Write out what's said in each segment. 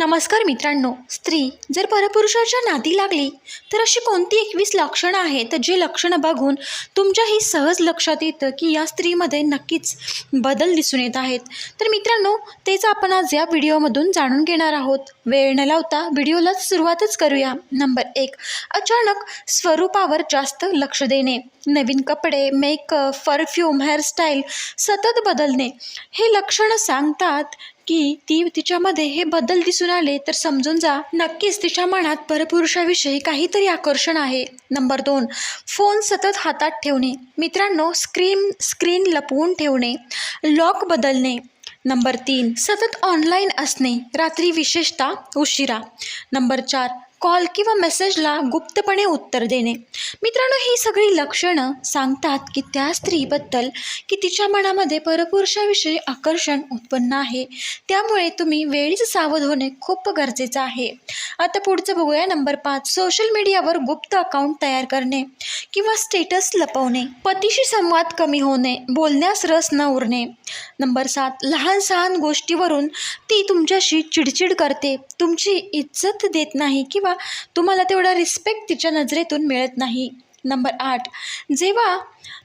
नमस्कार मित्रांनो स्त्री जर परपुरुषाच्या नादी लागली तर अशी कोणती एकवीस लक्षणं आहेत जे लक्षणं बघून तुमच्याही सहज लक्षात येतं की या स्त्रीमध्ये नक्कीच बदल दिसून येत आहेत? तर मित्रांनो तेच आपण आज या व्हिडिओमधून जाणून घेणार आहोत. वेळ न लावता व्हिडिओला सुरुवातच करूया. नंबर एक अचानक स्वरूपावर जास्त लक्ष देणे. नवीन कपडे मेकअप परफ्यूम हेअरस्टाईल सतत बदलणे. हे लक्षणं सांगतात की ती तिच्यामध्ये हे बदल दिसून आले तर समजून जा. नक्कीच तिच्या मनात परपुरुषाविषयी काहीतरी आकर्षण आहे. नंबर दोन फोन सतत हातात ठेवणे. मित्रांनो स्क्रीन स्क्रीन लपवून ठेवणे. लॉक बदलणे. नंबर तीन सतत ऑनलाईन असणे. रात्री विशेषतः उशिरा. नंबर चार कॉल किंवा मेसेजला गुप्तपणे उत्तर देणे. मित्रांनो ही सगळी लक्षणं सांगतात की त्या स्त्रीबद्दल की तिच्या मनामध्ये परपुरुषाविषयी आकर्षण उत्पन्न आहे. त्यामुळे तुम्ही वेळीच सावध होणे खूप गरजेचं आहे. आता पुढचं बघूया. नंबर पाच सोशल मीडियावर गुप्त अकाउंट तयार करणे किंवा स्टेटस लपवणे पतीशी संवाद कमी होणे बोलण्यास रस न उरणे. नंबर सात लहान सहान गोष्टीवरून ती तुमच्याशी चिडचिड करते. तुमची इज्जत देत नाही किंवा तुम्हाला तेवढा रिस्पेक्ट तिच्या नजरेतून मिळत नाही. नंबर आठ जेव्हा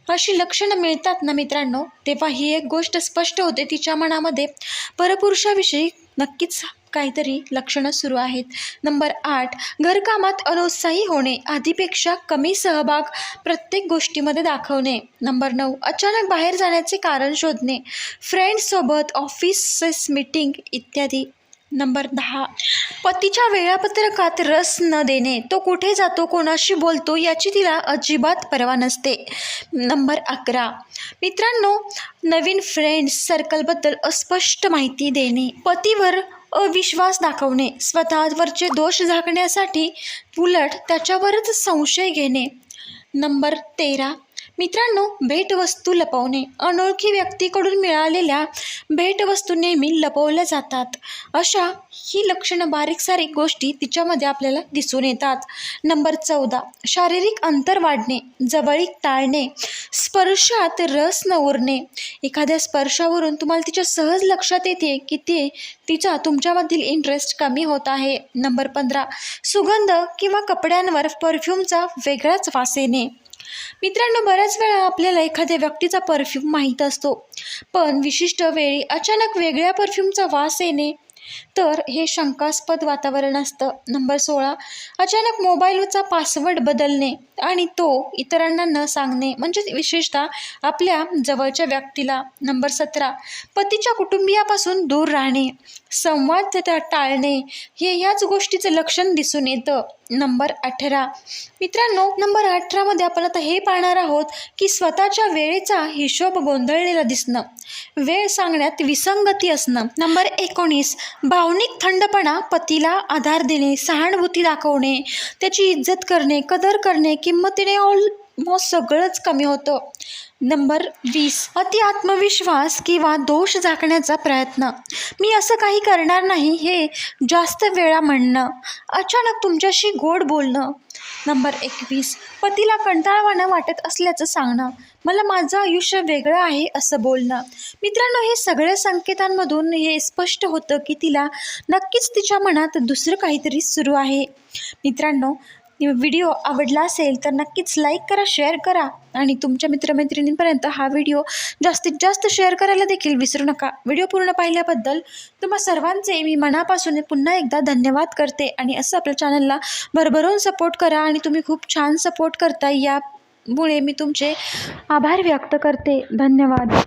अशी लक्षणं मिळतात ना मित्रांनो तेव्हा ही एक गोष्ट स्पष्ट होते तिच्या मनामध्ये. परपुरुषाविषयी नक्कीच काहीतरी लक्षणं सुरू आहेत. नंबर आठ घरकामात अनुत्साही होणे आधीपेक्षा कमी सहभाग प्रत्येक गोष्टीमध्ये दाखवणे. नंबर नऊ अचानक बाहेर जाण्याचे कारण शोधणे. फ्रेंड्ससोबत ऑफिसेस मीटिंग इत्यादी. नंबर दहा. पतीच्या वेळापत्रकात रस न देणे तो कुठे जातो कोणाशी बोलतो याची तिला अजिबात पर्वा नसते. नंबर अकरा. मित्रांनो नवीन फ्रेंड्स सर्कलबद्दल अस्पष्ट माहिती देणे पतीवर अविश्वास दाखवणे स्वतःवरचे दोष झाकण्यासाठी उलट त्याच्यावरच संशय घेणे. नंबर तेरा. मित्रांनो भेटवस्तू लपवणे. अनोळखी व्यक्तीकडून मिळालेल्या भेटवस्तू नेहमी लपवल्या जातात. अशा ही लक्षणं बारीक सारीक गोष्टी तिच्यामध्ये आपल्याला दिसून येतात. नंबर चौदा. शारीरिक अंतर वाढणे जवळीक टाळणे स्पर्शात रस न उरणे. एखाद्या स्पर्शावरून तुम्हाला तिच्या सहज लक्षात येते की ते तिचा तुमच्यामधील इंटरेस्ट कमी होत आहे. नंबर पंधरा. सुगंध किंवा कपड्यांवर परफ्यूमचा वेगळाच वास येणे. मित्रांनो बऱ्याच वेळा आपल्याला एखाद्या व्यक्तीचा परफ्यूम माहीत असतो. पण विशिष्ट वेळी अचानक वेगळ्या परफ्यूमचा वास येणे तर हे शंकास्पद वातावरण असतं. नंबर सोळा अचानक मोबाईलचा पासवर्ड बदलणे आणि तो इतरांना न सांगणे म्हणजे विशेषतः आपल्या जवळच्या व्यक्तीला. नंबर सतरा पतीच्या कुटुंबियापासून दूर राहणे संवाद त्या टाळणे हे ह्याच गोष्टीचं लक्षण दिसून येतं. नंबर अठरा. मित्रांनो नंबर अठरामध्ये आपण आता हे पाहणार आहोत की स्वतःच्या वेळेचा हिशोब गोंधळलेला दिसणं वेळ सांगण्यात विसंगती असणं. नंबर एकोणीस भावनिक थंडपणा पतीला आधार देणे सहानुभूती दाखवणे त्याची इज्जत करणे कदर करणे किंमतीने मग सगळंच कमी होतं. नंबर वीस अति आत्मविश्वास किंवा दोष झाकण्याचा प्रयत्न. मी असं काही करणार नाही हे जास्त वेळा म्हणणं अचानक तुमच्याशी गोड बोलणं. नंबर एकवीस पतीला कंटाळवाणं वाटत असल्याचं सांगणं. मला माझं आयुष्य वेगळं आहे असं बोलणं. मित्रांनो हे सगळ्या संकेतांमधून हे स्पष्ट होतं की तिला नक्कीच तिच्या मनात दुसरं काहीतरी सुरू आहे. मित्रांनो व्हिडिओ आवडला असेल तर नक्कीच लाईक करा शेअर करा. आणि तुमच्या मित्रमैत्रिणींपर्यंत हा व्हिडिओ जास्तीत जास्त शेअर करायला देखील विसरू नका. व्हिडिओ पूर्ण पाहिल्याबद्दल तुम्हा सर्वांचे मी मनापासून पुन्हा एकदा धन्यवाद करते. आणि असं आपल्या चॅनलला भरभरून सपोर्ट करा आणि तुम्ही खूप छान सपोर्ट करता. यामुळे मी तुमचे आभार व्यक्त करते. धन्यवाद.